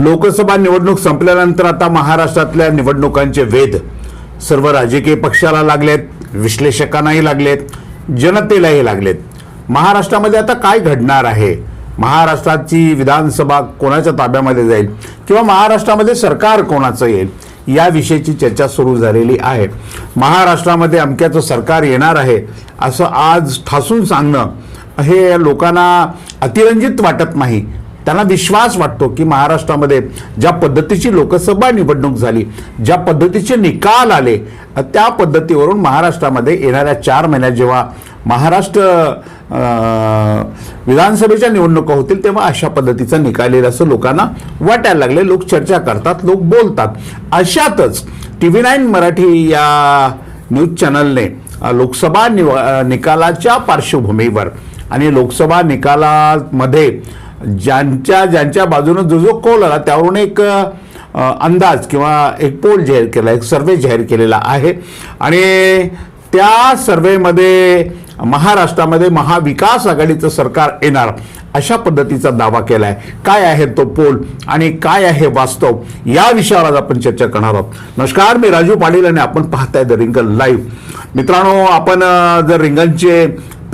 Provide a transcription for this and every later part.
लोकसभा निवडणूक संपल्यानंतर आता महाराष्ट्रातल्या निवडणुकांचे वेध. सर्व राजकीय पक्षाला लागलेत विश्लेषकांनाही लागलेत जनतेलाही लागलेत. महाराष्ट्रामध्ये आता काय घडणार आहे? महाराष्ट्राची विधानसभा कोणाच्या ताब्यामध्ये जाईल? किंवा महाराष्ट्रामध्ये सरकार कोणाचं येईल? याविषयीची चर्चा सुरू झालेली आहे. महाराष्ट्रामध्ये अमक्याचं सरकार येणार आहे असं आज ठासून सांगणं हे लोकांना अतिरंजित वाटत नाही. त्यांना विश्वास वाटतो की महाराष्ट्रामध्ये ज्या पद्धतीची लोकसभा निवडणूक झाली ज्या पद्धतीचे निकाल आले त्या पद्धतीवरून महाराष्ट्रामध्ये येणाऱ्या चार महिन्यात जेव्हा महाराष्ट्र विधानसभेच्या निवडणुका होतील तेव्हा अशा पद्धतीचा निकाल येईल असं लोकांना वाटायला लागले. लोक चर्चा करतात लोक बोलतात. अशातच टी व्ही नाईन मराठी या न्यूज चॅनलने लोकसभा निव निकालाच्या पार्श्वभूमीवर आणि लोकसभा निकालामध्ये ज्यांच्या ज्यांच्या बाजूनं जो जो कोल आला त्यावरून एक अंदाज किंवा एक पोल जाहीर केला एक सर्वे जाहीर केलेला आहे. आणि त्या सर्वेमध्ये महाराष्ट्रामध्ये महाविकास आघाडीचं सरकार येणार अशा पद्धतीचा दावा केला आहे काय आहे तो पोल आणि काय आहे वास्तव या विषयावर आज आपण चर्चा करणार आहोत. नमस्कार मी राजू पाटील आणि आपण पाहताय द रिंगल लाईव्ह. मित्रांनो आपण जर रिंगलचे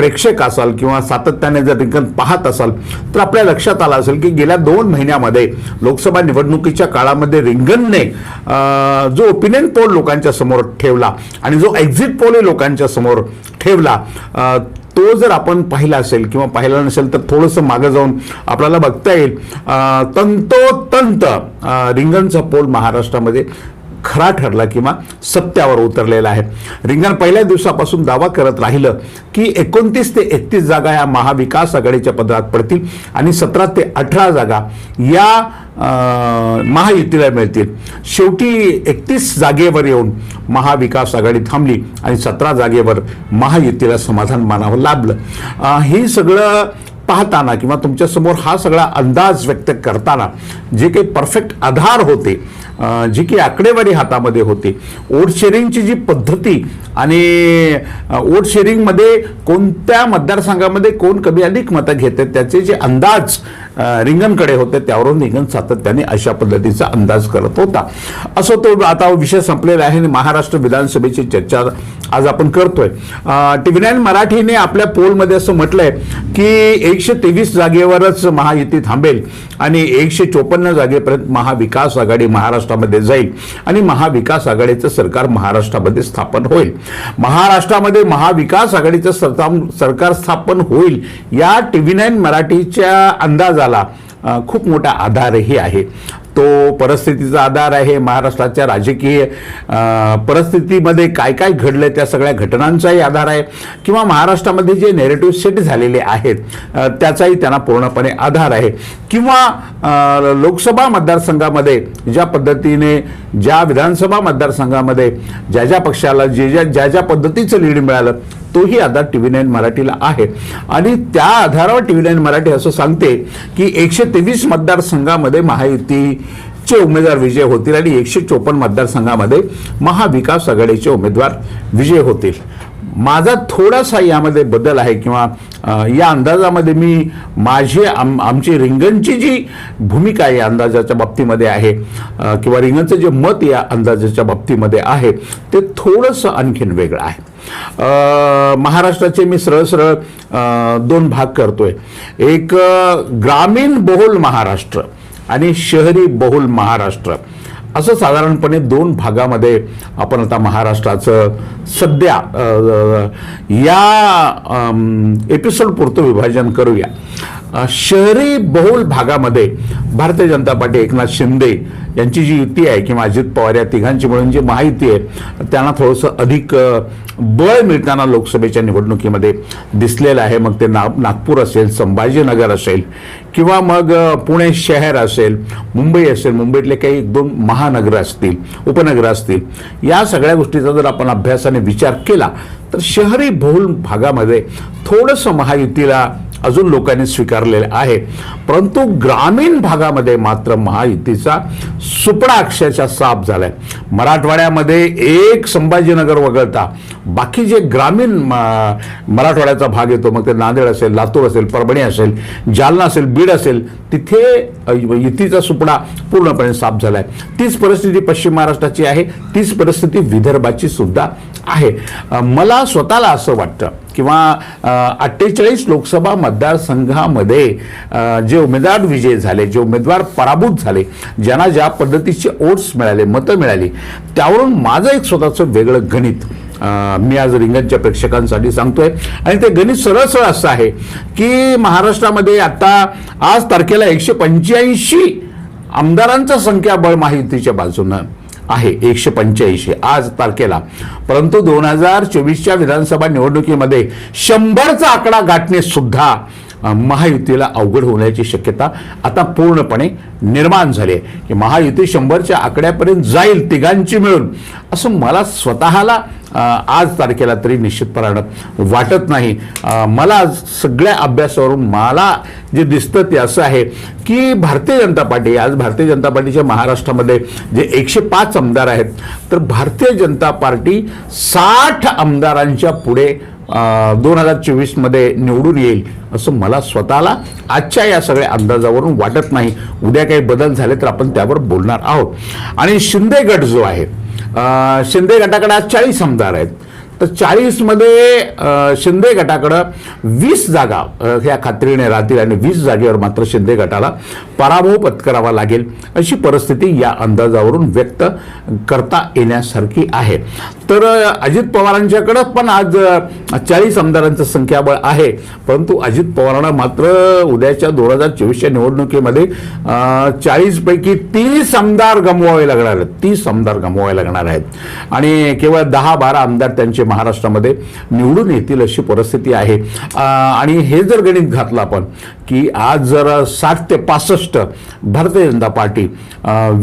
प्रेक्षक असाल किंवा सातत्याने जर रिंगण पाहत असाल तर आपल्या लक्षात आलं असेल की गेल्या दोन महिन्यामध्ये लोकसभा निवडणुकीच्या काळामध्ये रिंगणने जो ओपिनियन पोल लोकांच्या समोर ठेवला आणि जो एक्झिट पोल लोकांच्या समोर ठेवला तो जर आपण पाहिला असेल किंवा पाहिला नसेल तर थोडंसं मागं जाऊन आपल्याला बघता येईल. तंतोतंत रिंगणचा पोल महाराष्ट्रामध्ये खरा ठरला किंवा सत्यावर उतरलेला आहे. रिंगण पहिल्या दिवसापासून दावा करत राहिलं की एकोणतीस ते एकतीस जागा या महाविकास आघाडीच्या पदरात पडतील आणि सतरा ते अठरा जागा या महायुतीला मिळतील. शेवटी एकतीस जागेवर येऊन महाविकास आघाडी थांबली आणि सतरा जागेवर महायुतीला समाधान मानावं लाभलं. हे सगळं पाहताना किंवा तुमच्यासमोर हा सगळा अंदाज व्यक्त करताना जे काही परफेक्ट आधार होते जी की आकडेवारी हातामध्ये होते ओट शेअरिंगची जी पद्धती आणि ओट शेअरिंगमध्ये कोणत्या मतदारसंघामध्ये कोण कमी अधिक मतं घेतात त्याचे जे अंदाज रिंगणकडे होते त्यावरून रिंगण सातत्याने अशा पद्धतीचा अंदाज करत होता. असं तो आता विषय संपलेला आहे आणि महाराष्ट्र विधानसभेची चर्चा आज आपण करतोय. टीव्ही नाईन मराठीने आपल्या पोलमध्ये असं म्हटलंय की एकशे तेवीस जागेवरच महायुती थांबेल आणि एकशे चोपन्न जागेपर्यंत महाविकास आघाडी महाराष्ट्रामध्ये जाईल आणि महाविकास आघाडीचं सरकार महाराष्ट्रामध्ये स्थापन होईल. महाराष्ट्रामध्ये महाविकास आघाडीचं सरकार स्थापन होईल या टीव्ही नाईन मराठीच्या अंदाजाला समाजाला खूप मोठा आधारही आहे. तो परिस्थितीचा आधार आहे. महाराष्ट्राच्या राजकीय परिस्थितीमध्ये काय काय घडलं त्या सगळ्या घटनांचाही आधार आहे. किंवा महाराष्ट्रामध्ये जे नेरेटिव्ह सेट झालेले आहेत त्याचाही त्यांना पूर्णपणे आधार आहे. किंवा लोकसभा मतदारसंघामध्ये ज्या पद्धतीने ज्या विधानसभा मतदारसंघामध्ये ज्या ज्या पक्षाला जे ज्या ज्या ज्या पद्धतीचं लीड मिळालं तोही आधार टी व्ही नाईन मराठीला आहे. आणि त्या आधारावर टी व्ही नाईन मराठी असं सांगते की एकशे तेवीस मतदारसंघामध्ये चे उमेदवार विजय होतील आणि एकशे चोपन्न मतदारसंघामध्ये महाविकास आघाडीचे उमेदवार विजय होतील. माझा थोडासा यामध्ये बदल आहे किंवा या अंदाजामध्ये मी माझी आम आमची रिंगणची जी भूमिका या अंदाजाच्या बाबतीमध्ये आहे किंवा रिंगणचं जे मत या अंदाजाच्या बाबतीमध्ये आहे ते थोडंसं आणखीन वेगळं आहे. महाराष्ट्राचे मी सरळ सरळ दोन भाग करतोय. एक ग्रामीण बहुल महाराष्ट्र. आणि शहरी बहुल महाराष्ट्र. असं साधारणपणे दोन भागामध्ये आपण आता महाराष्ट्राचं सध्या या एपिसोडपुरतं विभाजन करूया. शहरी बहुल भागामध्ये भारतीय जनता पार्टी एकनाथ शिंदे यांची जी युती आहे किंवा अजित पवार या तिघांची मिळून जी माहिती आहे त्यांना थोडंसं अधिक बळ मिळताना लोकसभेच्या निवडणुकीमध्ये दिसलेलं आहे. मग ते ना नागपूर असेल संभाजीनगर असेल किंवा मग पुणे शहर असेल मुंबई असेल मुंबईतले काही एक दोन महानगरं असतील उपनगरं असतील या सगळ्या गोष्टीचा जर आपण अभ्यासाने विचार केला तर शहरी बहुल भागामध्ये थोडंसं महायुतीला अजून लोकांनी स्वीकारलेले आहे. परंतु ग्रामीण भागामध्ये मात्र महायुतीचा सुपडा अक्षरशः साफ झालाय. मराठवाड्यामध्ये एक संभाजीनगर वगळता बाकी जे ग्रामीण म- मराठवाड्याचा भाग येतो मग ते नांदेड असेल लातूर असेल परभणी असेल जालना असेल बीड असेल तिथे युतीचा सुपडा पूर्णपणे साफ झालाय. तीच परिस्थिती पश्चिम महाराष्ट्राची आहे तीच परिस्थिती विदर्भाची सुद्धा आहे. मला स्वतःला असं वाटतं किंवा अठ्ठेचाळीस लोकसभा मतदारसंघामध्ये जे उमेदवार विजय झाले जे उमेदवार पराभूत झाले ज्यांना ज्या पद्धतीचे ओट्स मिळाले मतं मिळाली त्यावरून माझं एक स्वतःचं वेगळं गणित मी आज रिंगणच्या प्रेक्षकांसाठी सांगतोय. आणि ते गणित सरळ सरळ असं आहे की महाराष्ट्रामध्ये आता आज तारखेला एकशे पंच्याऐंशी आमदारांचं संख्याबळ महायुतीच्या बाजूनं. आहे एकशे पंच्याऐंशी. आज तारखेला. परंतु दोन हजार चोवीसच्या विधानसभा निवडणुकीमध्ये शंभरचा आकडा गाठणे सुद्धा महायुतीला अवघड होण्याची शक्यता आता पूर्णपणे निर्माण झाली आहे. की महायुती शंभरच्या आकड्यापर्यंत जाईल तिघांची मिळून. असं मला स्वतःला आज तारखेला तरी निश्चितपणानं वाटत नाही. मला आज सगळ्या अभ्यासावरून मला जे दिसतं ते असं आहे की भारतीय जनता पार्टी आज भारतीय जनता पार्टीच्या महाराष्ट्रामध्ये जे एकशे पाच आमदार आहेत तर भारतीय जनता पार्टी साठ आमदारांच्या पुढे दोन हजार चोवीसमध्ये निवडून येईल असं मला स्वतःला आजच्या या सगळ्या अंदाजावरून वाटत नाही. उद्या काही बदल झाले तर आपण त्यावर बोलणार आहोत. आणि शिंदे गट जो आहे शिंदे गटाकडे आज चाळीस आमदार आहेत. तर चाळीसमध्ये शिंदे गटाकडं वीस जागा ह्या खात्रीने राहतील आणि वीस जागेवर मात्र शिंदे गटाला पराभव पत्करावा लागेल अशी परिस्थिती या अंदाजावरून व्यक्त करता येण्यासारखी आहे. तर अजित पवारांच्याकडं पण आज चाळीस आमदारांचं संख्याबळ आहे. परंतु अजित पवारांना मात्र उद्याच्या दोन हजार चोवीसच्या निवडणुकीमध्ये चाळीसपैकी तीस आमदार गमवावे लागणार आहेत. तीस आमदार गमवावे लागणार आहेत. आणि केवळ दहा बारा आमदार त्यांचे महाराष्ट्रामध्ये निवडून येतील अशी परिस्थिती आहे. आणि हे जर गणित घातलं आपण की आज जर साठ ते पासष्ट भारतीय जनता पार्टी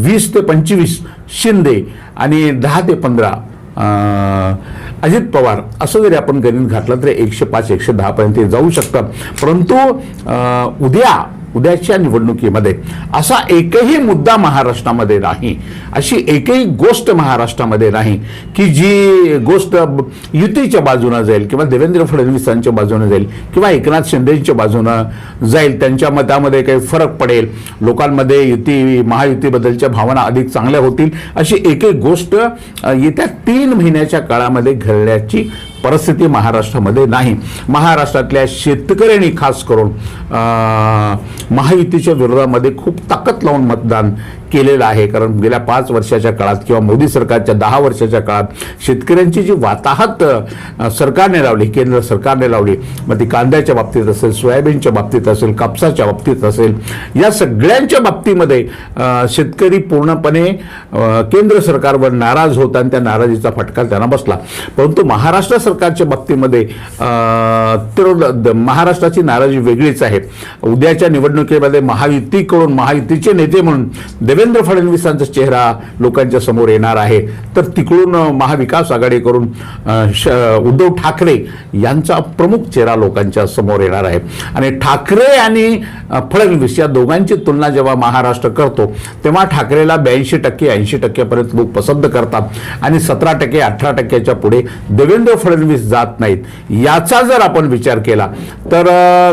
वीस ते पंचवीस शिंदे आणि दहा ते पंधरा अजित पवार असं जरी आपण गणित घातलं तरी एकशे पाच एकशे दहापर्यंत जाऊ शकतं. परंतु उद्या उद्याच्या निवडणुकीमध्ये. असा एकही मुद्दा महाराष्ट्रामध्ये नाही. अशी एकही गोष्ट महाराष्ट्रामध्ये नाही की जी गोष्ट युतीच्या बाजूनं जाईल किंवा देवेंद्र फडणवीसांच्या बाजूनं जाईल किंवा एकनाथ शिंदेच्या बाजूनं जाईल. त्यांच्या मतामध्ये काही फरक पडेल. लोकांमध्ये युती महायुतीबद्दलच्या भावना अधिक चांगल्या होतील. अशी एकही गोष्ट येत्या तीन महिन्याच्या काळामध्ये घडण्याची परिस्थिती महाराष्ट्रामध्ये नाही. महाराष्ट्रातल्या शेतकऱ्यांनी खास करून महायुतीच्या विरोधामध्ये खूप ताकद लावून मतदान केलेलं आहे. कारण गेल्या पाच वर्षाच्या काळात किंवा मोदी सरकारच्या दहा वर्षाच्या काळात शेतकऱ्यांची जी वाताहत सरकारने लावली केंद्र सरकारने लावली मग ती कांद्याच्या बाबतीत असेल सोयाबीनच्या बाबतीत असेल कापसाच्या बाबतीत असेल या सगळ्यांच्या बाबतीमध्ये शेतकरी पूर्णपणे केंद्र सरकारवर नाराज होता आणि त्या नाराजीचा फटका त्यांना बसला. परंतु महाराष्ट्र सरकारच्या बाबतीमध्ये तर महाराष्ट्राची नाराजी वेगळीच आहे. उद्याच्या निवडणुकीमध्ये महायुतीकडून महायुतीचे नेते म्हणून देवेंद्र देवेंद्र फडणवीसांचा चेहरा लोकांच्या समोर येणार आहे. तर तिकडून महाविकास आघाडीकडून श- उद्धव ठाकरे यांचा प्रमुख चेहरा लोकांच्या समोर येणार आहे. आणि ठाकरे आणि फडणवीस या दोघांची तुलना जेव्हा महाराष्ट्र करतो तेव्हा ठाकरेला ब्याऐंशी टक्के ऐंशी टक्क्यापर्यंत लोक पसंत करतात. आणि सतरा टक्के अठरा टक्क्याच्या पुढे देवेंद्र फडणवीस जात नाहीत. याचा जर आपण विचार केला तर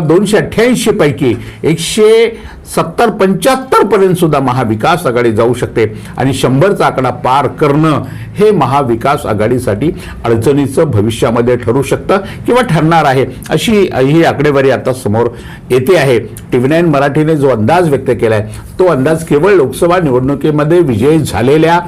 दोनशे अठ्ठ्याऐंशी पैकी एकशे सत्तर पंच्याहत्तर पर्यंत सुद्धा महाविकास आघाडी जाऊ शकते. आणि शंभरचा आकडा पार करणं हे महाविकास आघाडीसाठी अडचणीचं भविष्यामध्ये ठरू शकतं किंवा ठरणार आहे अशी ही आकडेवारी आता समोर येते आहे. टी व्ही नाईन मराठीने जो अंदाज व्यक्त केला आहे तो अंदाज केवळ लोकसभा निवडणुकीमध्ये विजयी झालेल्या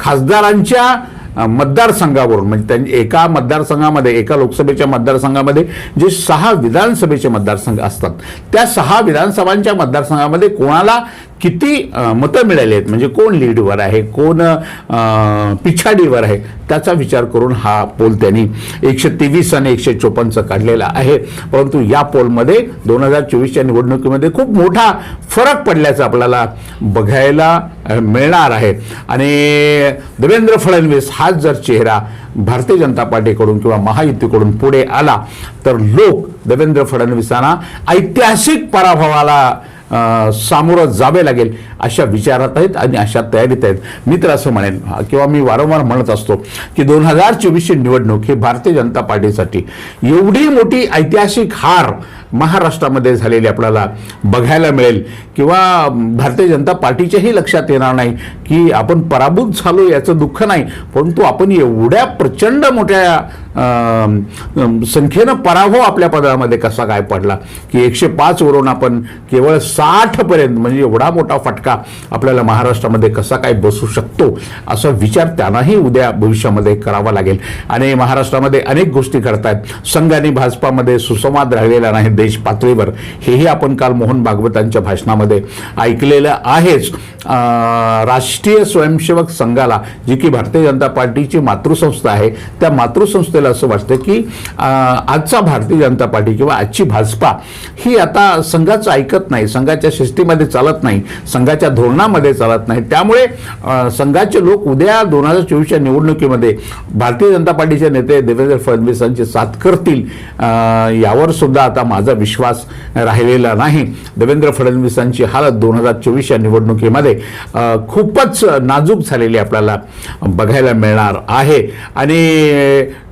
खासदारांच्या मतदारसंघावरून म्हणजे त्यांनी एका मतदारसंघामध्ये एका लोकसभेच्या मतदारसंघामध्ये जे सहा विधानसभेचे मतदारसंघ असतात त्या सहा विधानसभांच्या मतदारसंघामध्ये कोणाला किती मतं मिळाली आहेत? म्हणजे कोण लीडवर आहे? कोण पिछाडीवर आहे? त्याचा विचार करून हा पोल त्यांनी एकशे तेवीस आणि एकशे चोपन्नचा काढलेला आहे. परंतु या पोलमध्ये दोन हजार चोवीसच्या निवडणुकीमध्ये खूप मोठा फरक पडल्याचा आपल्याला बघायला मिळणार आहे. आणि देवेंद्र फडणवीस हाच जर चेहरा भारतीय जनता पार्टीकडून किंवा महायुतीकडून पुढे आला तर लोक देवेंद्र फडणवीसांना ऐतिहासिक पराभवाला सामोरं जावे लागेल अशा विचारात आहेत आणि अशा तयारीत आहेत. मी तर असं म्हणेन किंवा मी वारंवार म्हणत असतो की दोन हजार चोवीसची निवडणूक ही भारतीय जनता पार्टीसाठी एवढी मोठी ऐतिहासिक हार महाराष्ट्रामध्ये झालेली आपल्याला बघायला मिळेल. किंवा भारतीय जनता पार्टीच्याही लक्षात येणार नाही की आपण पराभूत झालो याचं दुःख नाही परंतु आपण एवढ्या प्रचंड मोठ्या संख्येनं पराभव आपल्या पदामध्ये कसा काय पडला? की एकशे पाच वरून आपण केवळ साठपर्यंत म्हणजे एवढा मोठा फटका आपल्याला महाराष्ट्रामध्ये कसा काय बसू शकतो असा विचार त्यांनाही उद्या भविष्यामध्ये करावा लागेल. आणि महाराष्ट्रामध्ये अनेक गोष्टी घडतायत संघ आणि भाजपामध्ये सुसंवाद राहिलेला नाही देश पातळीवर. हेही आपण काल मोहन भागवतांच्या भाषणामध्ये ऐकलेलं आहेच. अं, राष्ट्रीय स्वयंसेवक संघाला जी की भारतीय जनता पार्टीची मातृसंस्था आहे त्या मातृसंस्थेला असं वाटतं की आजचा भारतीय जनता पार्टी किंवा आजची भाजपा ही आता संघाचं ऐकत नाही. संघाच्या शिस्तीमध्ये चालत नाही संघाच्या धोरणामध्ये चालत नाही. त्यामुळे संघाचे लोक उद्या दोन हजार चोवीसच्या निवडणुकीमध्ये भारतीय जनता पार्टीचे नेते देवेंद्र फडणवीसांची साथ करतील यावर सुद्धा आता माझा विश्वास राहिलेला नाही. देवेंद्र फडणवीसांची हालत दोन हजार चोवीसच्या निवडणुकीमध्ये खूपच नाजूक झालेली आपल्याला बघायला मिळणार आहे. आणि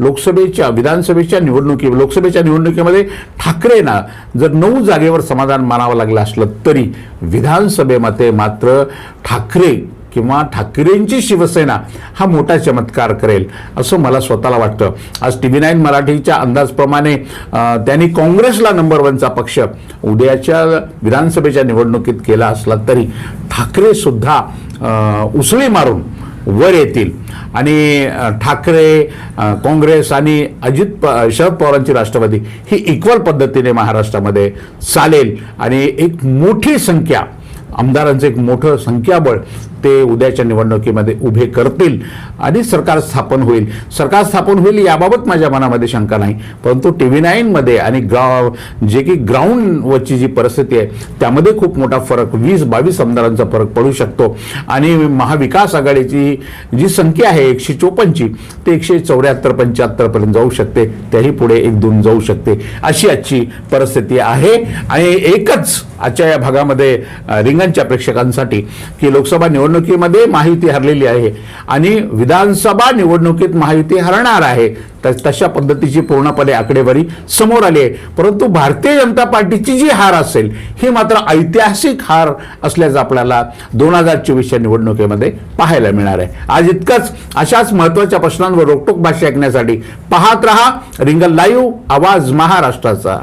लोकसभेच्या विधानसभेच्या निवडणुकी लोकसभेच्या निवडणुकीमध्ये ठाकरेंना जर नऊ जागेवर समाधान मानावं लागलं असलं तरी विधानसभेमध्ये मात्र ठाकरे किंवा ठाकरेंची शिवसेना हा मोठा चमत्कार करेल असं मला स्वतःला वाटतं. आज टी व्ही नाईन मराठीच्या अंदाजप्रमाणे त्यांनी काँग्रेसला नंबर वनचा पक्ष उद्याच्या विधानसभेच्या निवडणुकीत केला असला तरी ठाकरेसुद्धा उसळी मारून वर येतील. आणि ठाकरे काँग्रेस आणि अजित प शरद पवारांची राष्ट्रवादी ही इक्वल पद्धतीने महाराष्ट्रामध्ये चालेल. आणि एक मोठी संख्या आमदारांचं एक मोठं संख्याबळ ते उद्याच्या निवडणुकीमध्ये उभे करतील आणि सरकार स्थापन होईल. सरकार स्थापन होईल याबाबत माझ्या मनामध्ये शंका नाही. परंतु टी व्ही नाईनमध्ये आणि ग्रा जे की ग्राउंडवरची जी परिस्थिती आहे त्यामध्ये खूप मोठा फरक वीस बावीस आमदारांचा फरक पडू शकतो. आणि महाविकास आघाडीची जी संख्या आहे एकशे चोपन्नची ते एकशे चौऱ्याहत्तर पंच्याहत्तरपर्यंत जाऊ शकते. त्याही पुढे एक दोन जाऊ शकते. अशी आजची परिस्थिती आहे. आणि एकच आजच्या या भागामध्ये रिंगणच्या प्रेक्षकांसाठी की लोकसभा निवडणुकीमध्ये माहिती हरलेली आहे. आणि विधानसभा निवडणुकीत माहिती हरणार आहे. तर तशा पद्धतीची पूर्णपणे आकडेवारी समोर आली आहे. परंतु भारतीय जनता पार्टीची जी हार असेल ही मात्र ऐतिहासिक हार असल्याचं आपल्याला दोन हजार चोवीसच्या निवडणुकीमध्ये पाहायला मिळणार आहे. आज इतकंच. अशाच महत्त्वाच्या प्रश्नांवर रोकटोक भाषा ऐकण्यासाठी पाहत रहा रिंगल लाईव्ह आवाज महाराष्ट्राचा.